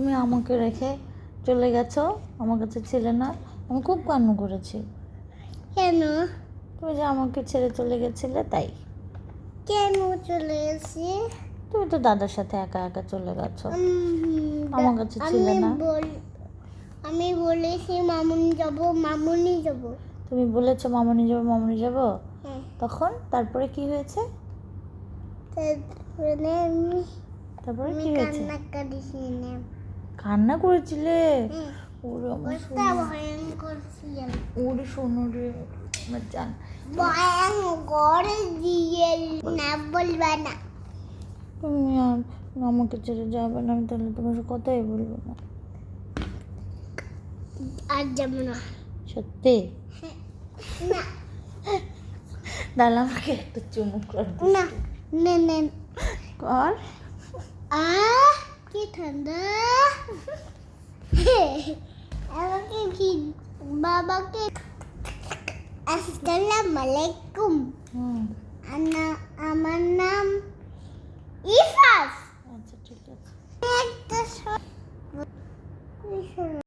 তুমি আমাকে রেখে চলে গেছো? আমার কাছে ছিলে না। আমি খুব কান্না করেছি। কেন? তুমি যে আমাকে ছেড়ে চলে গেছিলে তাই। কেন চলে এসে তুমি তো দাদার সাথে একা একা চলে গেছো। আমার কাছে ছিলে না। আমি বলেছি মামুনি যাব মামুনি যাব। তুমি বলেছ মামনি যাব মামনি যাব? হ্যাঁ। তখন তারপরে কি হয়েছে? তারপরে আমি তারপরে কি হয়েছে? কান্না করেছিলে? ওরে আমার শোনো। রে আমার জান। ভয়ঙ্কর দিয়ে না বলবা না। তুমি আর আমাকে ছেড়ে যাবে না আমি তাহলে তোমার কথাই বলব না। আর যাব না। সত্যি? না। তাহলে আমাকে একটা চুমুক কর না না না। কর। আ কি ঠান্ডা। আমাকে কি বাবাকে আসসালাম আলাইকুম। আমার নাম ইফাস। আচ্ছা ঠিক আছে।